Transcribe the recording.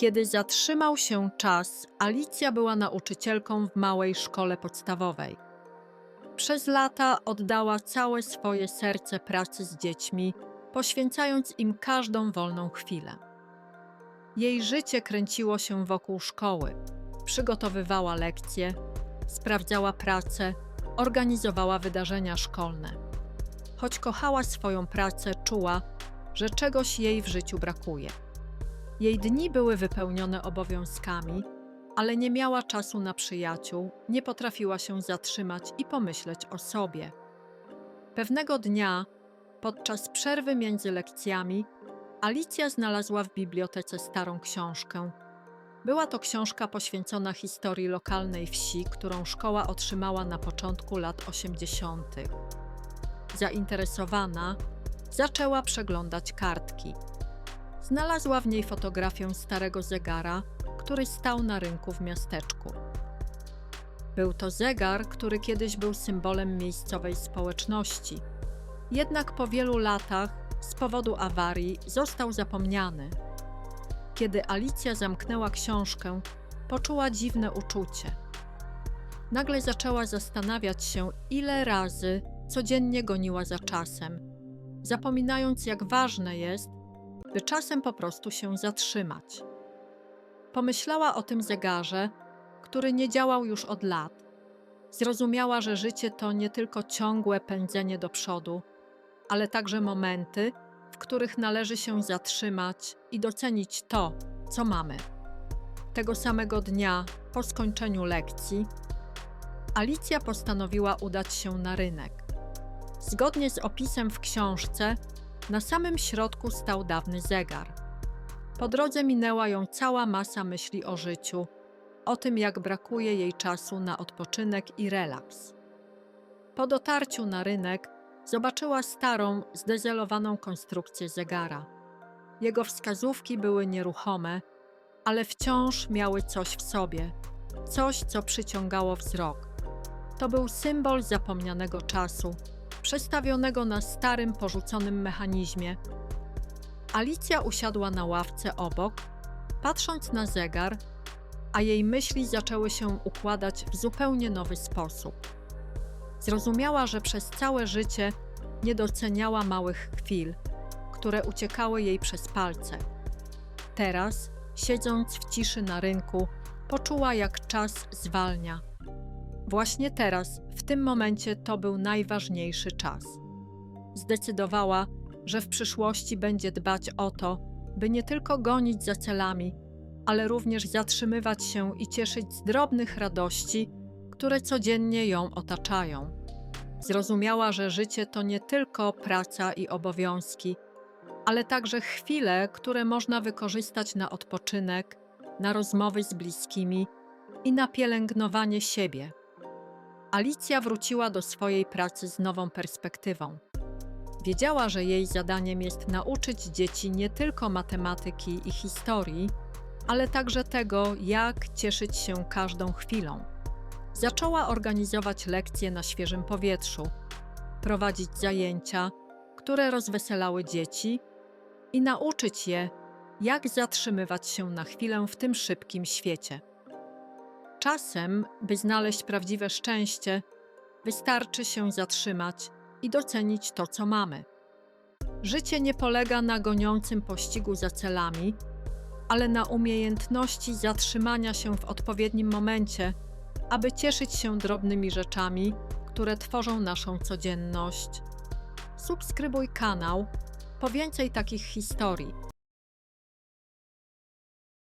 Kiedy zatrzymał się czas, Alicja była nauczycielką w małej szkole podstawowej. Przez lata oddała całe swoje serce pracy z dziećmi, poświęcając im każdą wolną chwilę. Jej życie kręciło się wokół szkoły. Przygotowywała lekcje, sprawdzała pracę, organizowała wydarzenia szkolne. Choć kochała swoją pracę, czuła, że czegoś jej w życiu brakuje. Jej dni były wypełnione obowiązkami, ale nie miała czasu na przyjaciół, nie potrafiła się zatrzymać i pomyśleć o sobie. Pewnego dnia, podczas przerwy między lekcjami, Alicja znalazła w bibliotece starą książkę. Była to książka poświęcona historii lokalnej wsi, którą szkoła otrzymała na początku lat 80. Zainteresowana, zaczęła przeglądać kartki. Znalazła w niej fotografię starego zegara, który stał na rynku w miasteczku. Był to zegar, który kiedyś był symbolem miejscowej społeczności. Jednak po wielu latach, z powodu awarii, został zapomniany. Kiedy Alicja zamknęła książkę, poczuła dziwne uczucie. Nagle zaczęła zastanawiać się, ile razy codziennie goniła za czasem, zapominając, jak ważne jest, by czasem po prostu się zatrzymać. Pomyślała o tym zegarze, który nie działał już od lat. Zrozumiała, że życie to nie tylko ciągłe pędzenie do przodu, ale także momenty, w których należy się zatrzymać i docenić to, co mamy. Tego samego dnia, po skończeniu lekcji, Alicja postanowiła udać się na rynek. Zgodnie z opisem w książce, na samym środku stał dawny zegar. Po drodze minęła ją cała masa myśli o życiu, o tym, jak brakuje jej czasu na odpoczynek i relaks. Po dotarciu na rynek zobaczyła starą, zdezelowaną konstrukcję zegara. Jego wskazówki były nieruchome, ale wciąż miały coś w sobie, coś, co przyciągało wzrok. To był symbol zapomnianego czasu, przestawionego na starym, porzuconym mechanizmie. Alicja usiadła na ławce obok, patrząc na zegar, a jej myśli zaczęły się układać w zupełnie nowy sposób. Zrozumiała, że przez całe życie nie doceniała małych chwil, które uciekały jej przez palce. Teraz, siedząc w ciszy na rynku, poczuła, jak czas zwalnia. Właśnie teraz, w tym momencie, to był najważniejszy czas. Zdecydowała, że w przyszłości będzie dbać o to, by nie tylko gonić za celami, ale również zatrzymywać się i cieszyć z drobnych radości, które codziennie ją otaczają. Zrozumiała, że życie to nie tylko praca i obowiązki, ale także chwile, które można wykorzystać na odpoczynek, na rozmowy z bliskimi i na pielęgnowanie siebie. Alicja wróciła do swojej pracy z nową perspektywą. Wiedziała, że jej zadaniem jest nauczyć dzieci nie tylko matematyki i historii, ale także tego, jak cieszyć się każdą chwilą. Zaczęła organizować lekcje na świeżym powietrzu, prowadzić zajęcia, które rozweselały dzieci i nauczyć je, jak zatrzymywać się na chwilę w tym szybkim świecie. Czasem, by znaleźć prawdziwe szczęście, wystarczy się zatrzymać i docenić to, co mamy. Życie nie polega na goniącym pościgu za celami, ale na umiejętności zatrzymania się w odpowiednim momencie, aby cieszyć się drobnymi rzeczami, które tworzą naszą codzienność. Subskrybuj kanał po więcej takich historii.